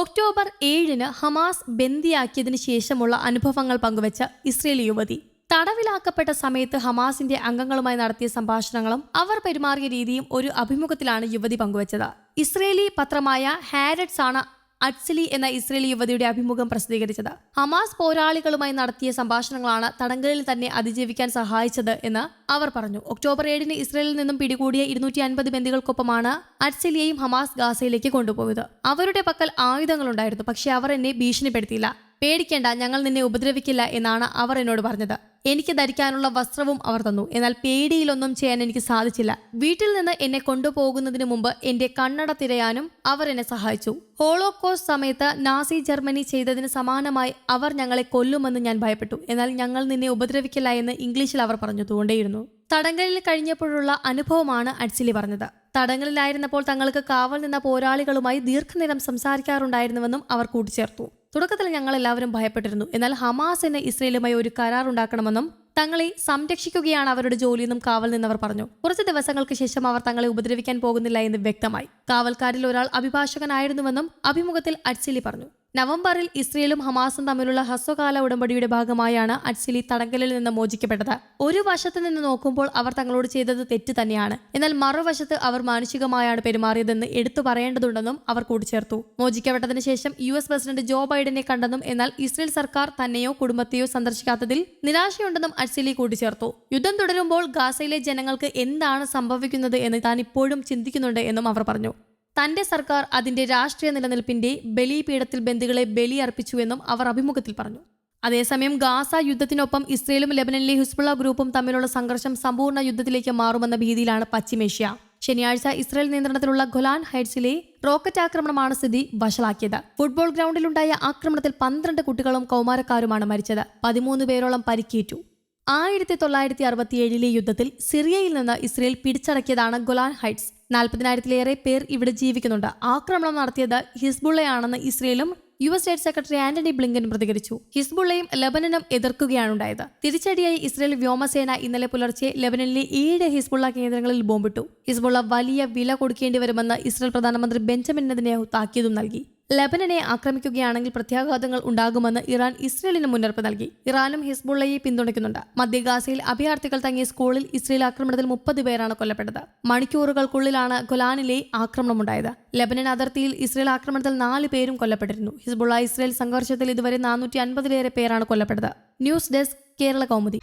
October ഏഴിന് Hamas ബന്ദിയാക്കിയതിനു ശേഷമുള്ള അനുഭവങ്ങൾ പങ്കുവച്ച ഇസ്രയേലി യുവതി. തടവിലാക്കപ്പെട്ട സമയത്ത് ഹമാസിന്റെ അംഗങ്ങളുമായി നടത്തിയ സംഭാഷണങ്ങളും അവർ പെരുമാറിയ രീതിയും ഒരു അഭിമുഖത്തിലാണ് യുവതി പങ്കുവച്ചത്. ഇസ്രയേലി പത്രമായ ഹാരറ്റ്സ് ആണ് അറ്റ്സിലി എന്ന ഇസ്രയേലി യുവതിയുടെ അഭിമുഖം പ്രസിദ്ധീകരിച്ചത്. ഹമാസ് പോരാളികളുമായി നടത്തിയ സംഭാഷണങ്ങളാണ് തടങ്കലിൽ തന്നെ അതിജീവിക്കാൻ സഹായിച്ചത് എന്ന് അവർ പറഞ്ഞു. ഒക്ടോബർ ഏഴിന് ഇസ്രയേലിൽ നിന്നും പിടികൂടിയ ഇരുന്നൂറ്റി അൻപത് ബന്ദികൾക്കൊപ്പമാണ് അറ്റ്സിലിയെയും ഹമാസ് ഗാസയിലേക്ക് കൊണ്ടുപോയത്. അവരുടെ പക്കൽ ആയുധങ്ങളുണ്ടായിരുന്നു പക്ഷേ അവർ എന്നെ ഭീഷണിപ്പെടുത്തിയില്ല. പേടിക്കേണ്ട ഞങ്ങൾ നിന്നെ ഉപദ്രവിക്കില്ല എന്നാണ് അവർ എന്നോട് പറഞ്ഞത്. എനിക്ക് ധരിക്കാനുള്ള വസ്ത്രവും അവർ തന്നു. എന്നാൽ പേടിയിലൊന്നും ചെയ്യാൻ എനിക്ക് സാധിച്ചില്ല. വീട്ടിൽ നിന്ന് എന്നെ കൊണ്ടുപോകുന്നതിന് മുമ്പ് എന്റെ കണ്ണട തിരയാനും അവർ എന്നെ സഹായിച്ചു. ഹോളോകോസ്റ്റ് സമയത്ത് നാസി ജർമ്മനി ചെയ്തതിന് സമാനമായി അവർ ഞങ്ങളെ കൊല്ലുമെന്ന് ഞാൻ ഭയപ്പെട്ടു. എന്നാൽ ഞങ്ങൾ നിന്നെ ഉപദ്രവിക്കില്ല എന്ന് ഇംഗ്ലീഷിൽ അവർ പറഞ്ഞു തോണ്ടേയിരുന്നു തടങ്കലിൽ കഴിഞ്ഞപ്പോഴുള്ള അനുഭവമാണ് അഡ്സിലി പറഞ്ഞത്. തടങ്കലിലായിരുന്നപ്പോൾ തങ്ങൾക്ക് കാവൽ നിന്ന പോരാളികളുമായി ദീർഘനേരം സംസാരിക്കാറുണ്ടായിരുന്നുവെന്നും അവർ കൂട്ടിച്ചേർത്തു. തുടക്കത്തിൽ ഞങ്ങൾ എല്ലാവരും ഭയപ്പെട്ടിരുന്നു. എന്നാൽ ഹമാസിന് ഇസ്രയേലുമായി ഒരു കരാർ ഉണ്ടാക്കണമെന്നും തങ്ങളെ സംരക്ഷിക്കുകയാണ് അവരുടെ ജോലിയെന്നും കാവൽ നിന്നവർ പറഞ്ഞു. കുറച്ച് ദിവസങ്ങൾക്ക് ശേഷം അവർ തങ്ങളെ ഉപദ്രവിക്കാൻ പോകുന്നില്ല എന്ന് വ്യക്തമായി. കാവൽക്കാരിൽ ഒരാൾ അഭിഭാഷകനായിരുന്നുവെന്നും അഭിമുഖത്തിൽ അഡ്സിലി പറഞ്ഞു. നവംബറിൽ ഇസ്രയേലും ഹമാസും തമ്മിലുള്ള ഹസ്വകാല ഉടമ്പടിയുടെ ഭാഗമായാണ് അഡ്സിലി തടങ്കലിൽ നിന്ന് മോചിക്കപ്പെട്ടത്. ഒരു വശത്ത് നിന്ന് നോക്കുമ്പോൾ അവർ തങ്ങളോട് ചെയ്തത് തെറ്റ് തന്നെയാണ്. എന്നാൽ മറുവശത്ത് അവർ മാനുഷികമായാണ് പെരുമാറിയതെന്ന് എടുത്തു പറയേണ്ടതുണ്ടെന്നും അവർ കൂട്ടിച്ചേർത്തു. മോചിക്കപ്പെട്ടതിന് ശേഷം യു എസ് പ്രസിഡന്റ് ജോ ബൈഡനെ കണ്ടെന്നും എന്നാൽ ഇസ്രയേൽ സർക്കാർ തന്നെയോ കുടുംബത്തെയോ സന്ദർശിക്കാത്തതിൽ നിരാശയുണ്ടെന്നും അഡ്സിലി കൂട്ടിച്ചേർത്തു. യുദ്ധം തുടരുമ്പോൾ ഗാസയിലെ ജനങ്ങൾക്ക് എന്താണ് സംഭവിക്കുന്നത് എന്ന് താൻ ഇപ്പോഴും ചിന്തിക്കുന്നുണ്ട് എന്നും അവർ പറഞ്ഞു. തന്റെ സർക്കാർ അതിന്റെ രാഷ്ട്രീയ നിലനിൽപ്പിന്റെ ബലിപീഠത്തിൽ ബന്ധുക്കളെ ബലിയർപ്പിച്ചുവെന്നും അവർ അഭിമുഖത്തിൽ പറഞ്ഞു. അതേസമയം ഗാസ യുദ്ധത്തിനൊപ്പം ഇസ്രയേലും ലെബനനിലെ ഹിസ്ബുള്ള ഗ്രൂപ്പും തമ്മിലുള്ള സംഘർഷം സമ്പൂർണ യുദ്ധത്തിലേക്ക് മാറുമെന്ന ഭീതിയിലാണ് പശ്ചിമേഷ്യ. ശനിയാഴ്ച ഇസ്രയേൽ നിയന്ത്രണത്തിലുള്ള ഖുലാൻ ഹൈറ്റ്സിലെ റോക്കറ്റ് ആക്രമണമാണ് സ്ഥിതി വഷളാക്കിയത്. ഫുട്ബോൾ ഗ്രൗണ്ടിലുണ്ടായ ആക്രമണത്തിൽ പന്ത്രണ്ട് കുട്ടികളും കൗമാരക്കാരുമാണ് മരിച്ചത്. പതിമൂന്ന് പേരോളം പരിക്കേറ്റു. ആയിരത്തി തൊള്ളായിരത്തി അറുപത്തിയേഴിലെ യുദ്ധത്തിൽ സിറിയയിൽ നിന്ന് ഇസ്രയേൽ പിടിച്ചടക്കിയതാണ് ഗൊലാൻ ഹൈറ്റ്സ്. നാൽപ്പതിനായിരത്തിലേറെ പേർ ഇവിടെ ജീവിക്കുന്നുണ്ട്. ആക്രമണം നടത്തിയത് ഹിസ്ബുള്ളയാണെന്ന് ഇസ്രയേലും U S state secretary Antony Blinken പ്രതികരിച്ചു. ഹിസ്ബുള്ളയും ലബനനും എതിർക്കുകയാണ് ഉണ്ടായത്. തിരിച്ചടിയായി ഇസ്രയേൽ വ്യോമസേന ഇന്നലെ പുലർച്ചെ ലബനനിലെ ഏഴ് ഹിസ്ബുള്ള കേന്ദ്രങ്ങളിൽ ബോംബിട്ടു. ഹിസ്ബുള്ള വലിയ വില കൊടുക്കേണ്ടി വരുമെന്ന് ഇസ്രയേൽ പ്രധാനമന്ത്രി ബെഞ്ചമിൻ നെതന്യാഹു താക്കീതും നൽകി. ലെബനനെ ആക്രമിക്കുകയാണെങ്കിൽ പ്രത്യാഘാതങ്ങൾ ഉണ്ടാകുമെന്ന് ഇറാൻ ഇസ്രയേലിന് മുന്നറിയിപ്പ് നൽകി. ഇറാനും ഹിസ്ബുള്ളയെ പിന്തുണയ്ക്കുന്നുണ്ട്. മധ്യഗാസയിൽ അഭയാർത്ഥികൾ തങ്ങിയ സ്കൂളിൽ ഇസ്രയേൽ ആക്രമണത്തിൽ മുപ്പത് പേരാണ് കൊല്ലപ്പെട്ടത്. മണിക്കൂറുകൾക്കുള്ളിലാണ് ഗൊലാനിലെ ആക്രമണമുണ്ടായത്. ലബനൻ അതിർത്തിയിൽ ഇസ്രയേൽ ആക്രമണത്തിൽ നാല് പേരും കൊല്ലപ്പെട്ടിരുന്നു. ഹിസ്ബുള്ള ഇസ്രയേൽ സംഘർഷത്തിൽ ഇതുവരെ നാനൂറ്റി അൻപതിലേറെ പേരാണ് കൊല്ലപ്പെട്ടത്. News desk Kerala Kaumudi.